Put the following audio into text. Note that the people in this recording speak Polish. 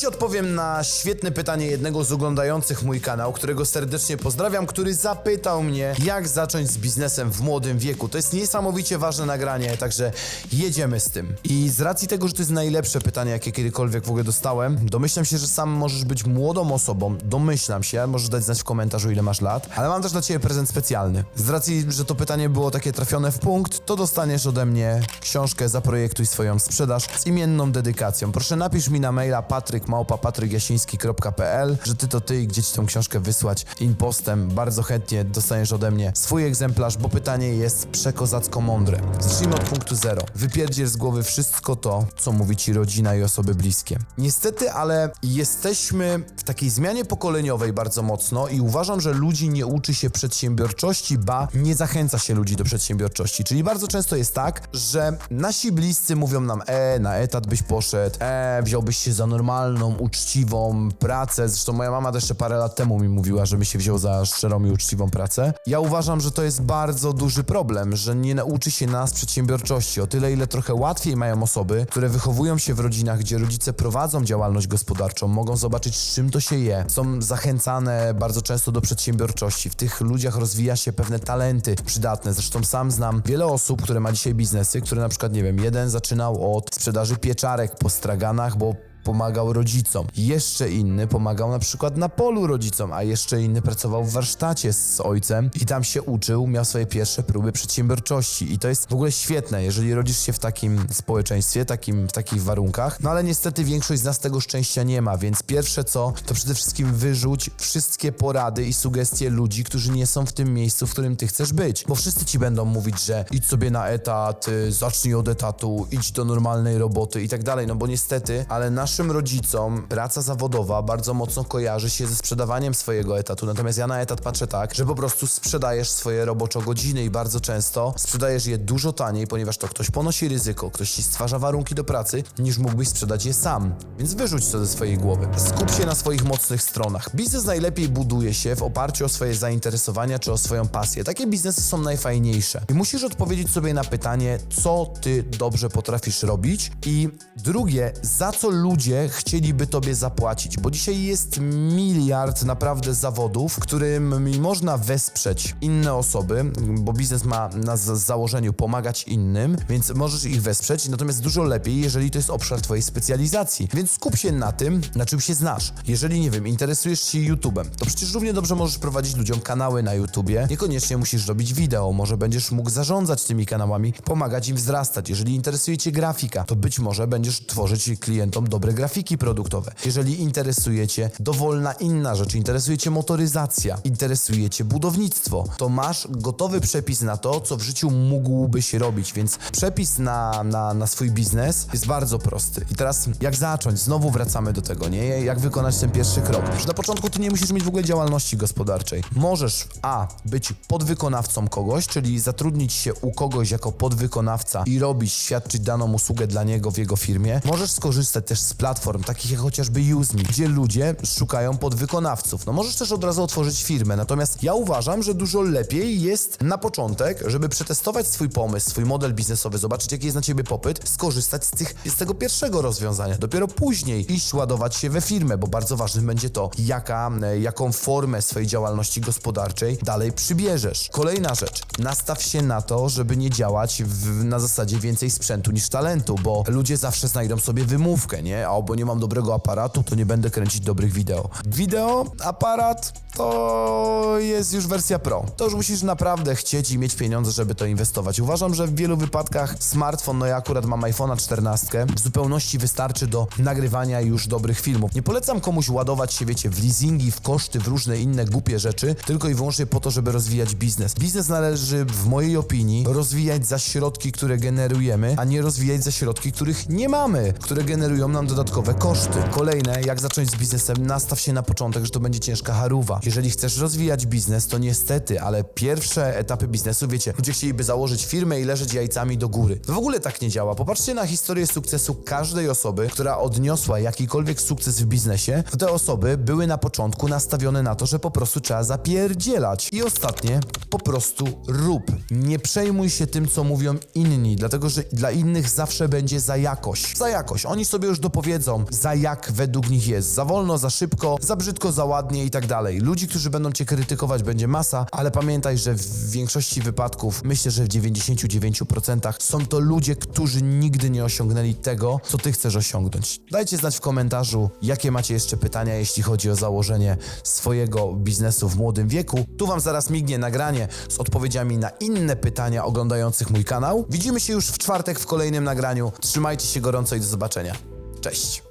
Dziś odpowiem na świetne pytanie jednego z oglądających mój kanał, którego serdecznie pozdrawiam, który zapytał mnie, jak zacząć z biznesem w młodym wieku. To jest niesamowicie ważne nagranie, także jedziemy z tym. I z racji tego, że to jest najlepsze pytanie, jakie kiedykolwiek w ogóle dostałem, domyślam się, że sam możesz być młodą osobą, domyślam się, możesz dać znać w komentarzu, ile masz lat, ale mam też dla Ciebie prezent specjalny. Z racji, że to pytanie było takie trafione w punkt, to dostaniesz ode mnie książkę Zaprojektuj swoją sprzedaż z imienną dedykacją. Proszę napisz mi na maila patrykmałpa.patrykjasiński.pl, że ty to ty i gdzie ci tą książkę wysłać impostem. Bardzo chętnie dostaniesz ode mnie swój egzemplarz, bo pytanie jest przekozacko mądre. Zacznijmy od punktu zero. Wypierdziel z głowy wszystko to, co mówi ci rodzina i osoby bliskie. Niestety, ale jesteśmy w takiej zmianie pokoleniowej bardzo mocno i uważam, że ludzi nie uczy się przedsiębiorczości, ba nie zachęca się ludzi do przedsiębiorczości. Czyli bardzo często jest tak, że nasi bliscy mówią nam, e, na etat byś poszedł, e, wziąłbyś się za normalną, uczciwą pracę. Zresztą moja mama też jeszcze parę lat temu mi mówiła, żeby się wziął za szczerą i uczciwą pracę. Ja uważam, że to jest bardzo duży problem, że nie nauczy się nas przedsiębiorczości. O tyle, ile trochę łatwiej mają osoby, które wychowują się w rodzinach, gdzie rodzice prowadzą działalność gospodarczą, mogą zobaczyć, z czym to się je. Są zachęcane bardzo często do przedsiębiorczości. W tych ludziach rozwija się pewne talenty przydatne. Zresztą sam znam wiele osób, które ma dzisiaj biznesy, które na przykład, nie wiem, jeden zaczynał od sprzedaży pieczarek po straganach, bo pomagał rodzicom. Jeszcze inny pomagał na przykład na polu rodzicom, a jeszcze inny pracował w warsztacie z ojcem i tam się uczył, miał swoje pierwsze próby przedsiębiorczości. I to jest w ogóle świetne, jeżeli rodzisz się w takim społeczeństwie, takim, w takich warunkach. No ale niestety większość z nas tego szczęścia nie ma, więc pierwsze co, to przede wszystkim wyrzuć wszystkie porady i sugestie ludzi, którzy nie są w tym miejscu, w którym ty chcesz być. Bo wszyscy ci będą mówić, że idź sobie na etat, y, zacznij od etatu, idź do normalnej roboty i tak dalej. No bo niestety, ale naszym rodzicom praca zawodowa bardzo mocno kojarzy się ze sprzedawaniem swojego etatu. Natomiast ja na etat patrzę tak, że po prostu sprzedajesz swoje roboczo godziny i bardzo często sprzedajesz je dużo taniej, ponieważ to ktoś ponosi ryzyko, ktoś ci stwarza warunki do pracy, niż mógłbyś sprzedać je sam. Więc wyrzuć to ze swojej głowy. Skup się na swoich mocnych stronach. Biznes najlepiej buduje się w oparciu o swoje zainteresowania czy o swoją pasję. Takie biznesy są najfajniejsze. I musisz odpowiedzieć sobie na pytanie, co ty dobrze potrafisz robić i drugie, za co ludzie chcieliby tobie zapłacić, bo dzisiaj jest miliard naprawdę zawodów, którymi można wesprzeć inne osoby, bo biznes ma na za- założeniu pomagać innym, więc możesz ich wesprzeć, natomiast dużo lepiej, jeżeli to jest obszar twojej specjalizacji. Więc skup się na tym, na czym się znasz. Jeżeli, nie wiem, interesujesz się YouTube'em, to przecież równie dobrze możesz prowadzić ludziom kanały na YouTubie, niekoniecznie musisz robić wideo, może będziesz mógł zarządzać tymi kanałami, pomagać im wzrastać. Jeżeli interesuje cię grafika, to być może będziesz tworzyć klientom dobre grafiki produktowe. Jeżeli interesuje cię dowolna inna rzecz, interesuje cię motoryzacja, interesuje cię budownictwo, to masz gotowy przepis na to, co w życiu mógłbyś robić, więc przepis na, na, na swój biznes jest bardzo prosty. I teraz jak zacząć? Znowu wracamy do tego, nie? Jak wykonać ten pierwszy krok? Że na początku ty nie musisz mieć w ogóle działalności gospodarczej. Możesz A. być podwykonawcą kogoś, czyli zatrudnić się u kogoś jako podwykonawca i robić, świadczyć daną usługę dla niego w jego firmie. Możesz skorzystać też z platform takich jak chociażby UseMe, gdzie ludzie szukają podwykonawców. No możesz też od razu otworzyć firmę, natomiast ja uważam, że dużo lepiej jest na początek, żeby przetestować swój pomysł, swój model biznesowy, zobaczyć jaki jest na ciebie popyt, skorzystać z, tych, z tego pierwszego rozwiązania. Dopiero później iść ładować się we firmę, bo bardzo ważnym będzie to, jaka, e, jaką formę swojej działalności gospodarczej dalej przybierzesz. Kolejna rzecz, nastaw się na to, żeby nie działać w, na zasadzie więcej sprzętu niż talentu, bo ludzie zawsze znajdą sobie wymówkę, nie? A bo nie mam dobrego aparatu, to nie będę kręcić dobrych wideo. Wideo, aparat to jest już wersja pro. To już musisz naprawdę chcieć i mieć pieniądze, żeby to inwestować. Uważam, że w wielu wypadkach smartfon, no ja akurat mam iPhone'a 14, w zupełności wystarczy do nagrywania już dobrych filmów. Nie polecam komuś ładować się, wiecie, w leasingi, w koszty, w różne inne głupie rzeczy, tylko i wyłącznie po to, żeby rozwijać biznes. Biznes należy, w mojej opinii, rozwijać za środki, które generujemy, a nie rozwijać za środki, których nie mamy, które generują nam dodatkowe koszty. Kolejne, jak zacząć z biznesem, nastaw się na początek, że to będzie ciężka harówa. Jeżeli chcesz rozwijać biznes, to niestety, ale pierwsze etapy biznesu, wiecie, ludzie chcieliby założyć firmę i leżeć jajcami do góry. W ogóle tak nie działa. Popatrzcie na historię sukcesu każdej osoby, która odniosła jakikolwiek sukces w biznesie, to te osoby były na początku nastawione na to, że po prostu trzeba zapierdzielać. I ostatnie, po prostu rób. Nie przejmuj się tym, co mówią inni, dlatego że dla innych zawsze będzie za jakość. Za jakość. Oni sobie już dopowiedzą powiedzą, za jak według nich jest. Za wolno, za szybko, za brzydko, za ładnie i tak dalej. Ludzi, którzy będą cię krytykować, będzie masa, ale pamiętaj, że w większości wypadków, myślę, że w 99% są to ludzie, którzy nigdy nie osiągnęli tego, co ty chcesz osiągnąć. Dajcie znać w komentarzu, jakie macie jeszcze pytania, jeśli chodzi o założenie swojego biznesu w młodym wieku. Tu wam zaraz mignie nagranie z odpowiedziami na inne pytania oglądających mój kanał. Widzimy się już w czwartek w kolejnym nagraniu. Trzymajcie się gorąco i do zobaczenia. Cześć!